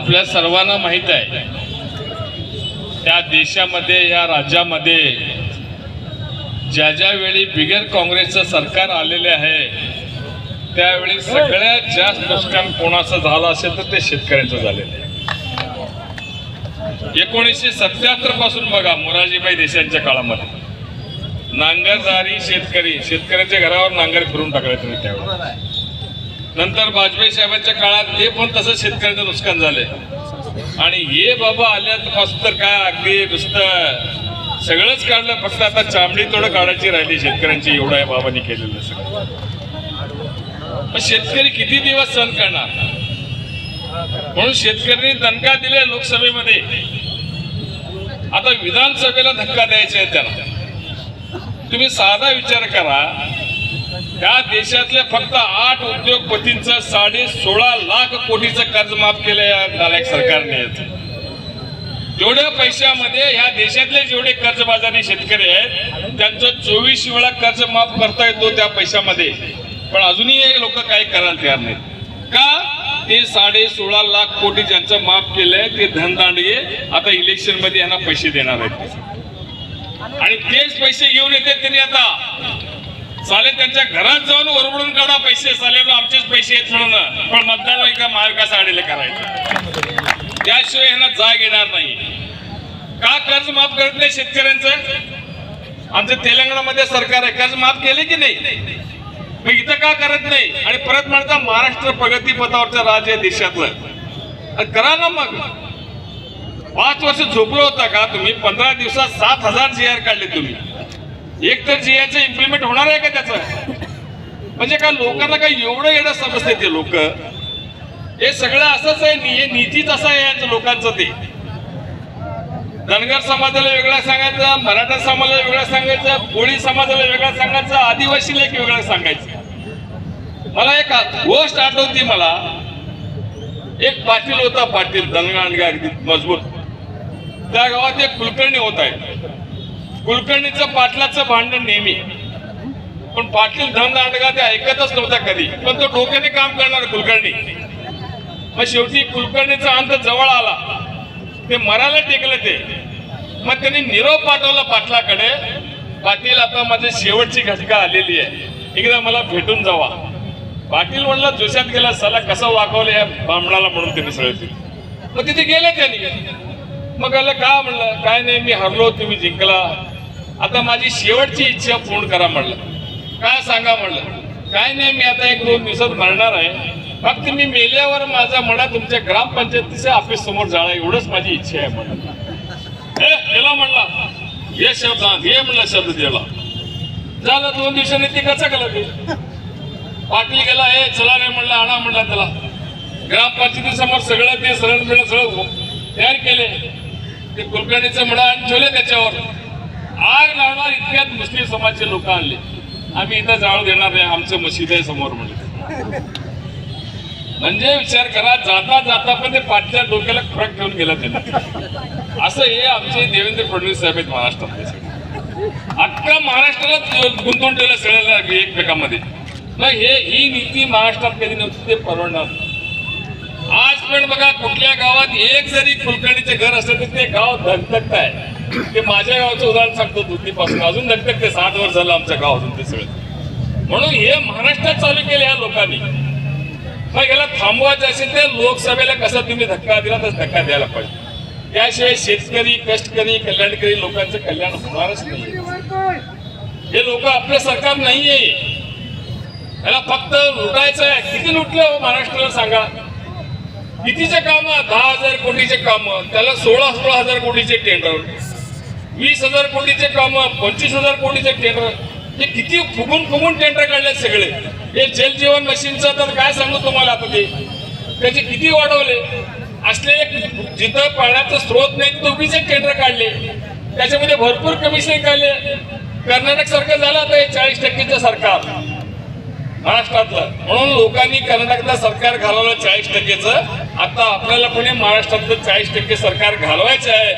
आपल्या सर्वांना माहीत आहे. त्या देशामध्ये या राज्यामध्ये ज्या ज्या वेळी बिगर काँग्रेसचं सरकार आलेले आहे त्यावेळी सगळ्यात जास्त नुकसान कोणाचं झालं असेल तर ते शेतकऱ्यांचं झालेलं आहे. एकोणीसशे सत्याहत्तरपासून बघा मोराजीबाई देशांच्या काळामध्ये. नांगरदारी शेतकरी शेतकऱ्यांच्या घरावर नांगर फिरून टाकले तुम्ही त्यावेळी. नंतर वाजपेयी साहेबांच्या काळात ते पण तसं शेतकऱ्यांचं नुकसान झालंय. आणि हे बाबा आल्यापासून तर काय अगदी नुसतं सगळंच काढलं फक्त आता चामडी थोडं काढायची राहिली शेतकऱ्यांची एवढं या बाबांनी केलेलं सगळं. शेतकरी किती दिवस सहन करणार? म्हणून शेतकऱ्यांनी दणका दिले लोकसभेमध्ये. आता विधानसभेला धक्का द्यायचा आहे त्यांना. तुम्ही साधा विचार करा या देशातल्या फक्त आठ उद्योगपतींचं साडे सोळा लाख कोटीचं कर्ज माफ केलं या नालायक सरकारने. जेवढ्या पैशामध्ये ह्या देशातले जेवढे कर्जबाजारी शेतकरी आहेत त्यांचं चोवीस वेळा कर्ज माफ करता येतो त्या पैशामध्ये. पण अजूनही हे लोक काही करायला तयार नाहीत. का? ते साडे सोळा लाख कोटी ज्यांचं माफ केलंय ते धनदांडगे आता इलेक्शनमध्ये यांना पैसे देणार आहेत. आणि तेच पैसे घेऊन येते त्यांनी आता. साले त्यांच्या घरात जाऊन ओरबडून काढा पैसे. साले आमचेच पैसे आहेत म्हणून. पण मतदान एका महाविकास आघाडीला करायचं? त्याशिवाय ह्यांना जाग येणार नाही. का कर्ज माफ करत नाही शेतकऱ्यांचं? आमचं तेलंगणामध्ये सरकार आहे. कर्ज माफ केले की नाही? मग इथं का करत नाही? आणि परत म्हणता महाराष्ट्र प्रगतीपथावरचं राज्य आहे देशातलं करा ना मग. पाच वर्ष झोपलो होता का तुम्ही? पंधरा दिवसात सात हजार जी आर काढले तुम्ही. एक तर जी इम्प्लिमेंट होणार आहे का त्याचं? म्हणजे का लोकांना काय एवढं येणं समजते ते लोक? हे सगळं असंच आहे हे नीतीच असं आहे यांचं लोकांचं ते. धनगर समाजाला वेगळा सांगायचं मराठा समाजाला वेगळा सांगायचं कोळी समाजाला वेगळा सांगायचं आदिवासीला एक वेगळं सांगायचं. मला एक गोष्ट आठवती मला. एक पाटील होता पाटील धनगाणगा अगदी मजबूत. त्या गावात एक कुलकर्णी होत आहे कुलकर्णीचं पाटलाचं भांडण नेहमी. पण पाटील धन दांडगा ते ऐकतच नव्हता कधी. पण तो डोक्याने काम करणार कुलकर्णी. मग शेवटी कुलकर्णीचा अंत जवळ आला. ते मरायला टेकलं ते. मग त्यांनी निरोप पाठवला पाटलाकडे. पाटील आता माझी शेवटची घटका आलेली आहे. एकदा मला भेटून जावा. पाटील म्हणला जोशात गेला सला कसं वागवलं या ब्राह्मणाला म्हणून त्यांनी सगळं मग तिथे गेले त्यांनी. मग आलं का म्हणलं काय नाही मी हरलो तुम्ही जिंकला. आता माझी शेवटची इच्छा पूर्ण करा म्हणलं. काय सांगा म्हणलं. काय नाही मी आता एक दोन दिवसात मरणार आहे. फक्त मी मेल्यावर माझा म्हणा तुमच्या ग्रामपंचायतीच्या ऑफिस समोर जाळा एवढंच माझी इच्छा आहे म्हणलं. गेला म्हणला. हे शब्द हे म्हणलं शब्द दिला झालं दोन दिवसांनी ती कसं केला ते? पाटील गेला हे चला रे म्हणलं आणा म्हणला त्याला. ग्रामपंचायती समोर सगळं ते सरळ बिरण सगळं तयार केले. ते कुलकर्णीचं म्हणा आणि ठेवले त्याच्यावर. आग लावणार इतक्यात मुस्लिम समाजचे लोक आणले? आम्ही इथं जाळू देणार नाही आमचं मशीद आहे समोर म्हणले म्हणजे विचार करा जाता जाता पण ते पाठच्या डोक्याला फरक ठेवून गेला त्यांना. असं हे आमचे देवेंद्र फडणवीस साहेब आहेत महाराष्ट्रातले अख्खा महाराष्ट्राला गुंतवून ठेवलं सगळ्याला एकमेकांमध्ये. हे ही नीती महाराष्ट्रात कधी नव्हती ते परवडणार आज पण बघा कुठल्या गावात एक जरी कुलकर्णीचे घर असलं तर ते गाव धगधगत आहे. ते माझ्या गावाचं उदाहरण सांगतो दुधीपासून अजून धगधगते सात वर्ष झालं आमच्या गाव अजून ते सगळं. म्हणून हे महाराष्ट्रात चालू केले या लोकांनी. मग याला थांबवायचं असेल तर लोकसभेला कसा तुम्ही धक्का दिला तर धक्का द्यायला पाहिजे. त्याशिवाय शेतकरी कष्टकरी कल्याणकरी लोकांचं कल्याण होणारच नाही. हे लोक आपलं सरकार नाहीये. याला फक्त लुटायचं आहे. किती लुटलं हो महाराष्ट्राला सांगा. कितीचे काम? दहा हजार कोटीचे काम. त्याला सोळा सोळा हजार कोटीचे टेंडर वीस हजार कोटीचे काम पंचवीस हजार कोटीचे टेंडर हे किती फुगून फुगून टेंडर काढले सगळे. हे जल जीवन मशीनचं तर काय सांगू तुम्हाला आता ते? त्याचे किती वाढवले? असले एक जिथं पाण्याचा स्रोत नाही तिथं उभीचे टेंडर काढले. त्याच्यामध्ये भरपूर कमिशन काढले. कर्नाटक सरकार झालं आता हे चाळीस टक्केचं सरकार. महाराष्ट्रातलं. म्हणून लोकांनी कर्नाटकचं सरकार घालवलं चाळीस टक्केचं. आता आपल्याला पुणे महाराष्ट्रातलं चाळीस टक्के सरकार घालवायचं आहे.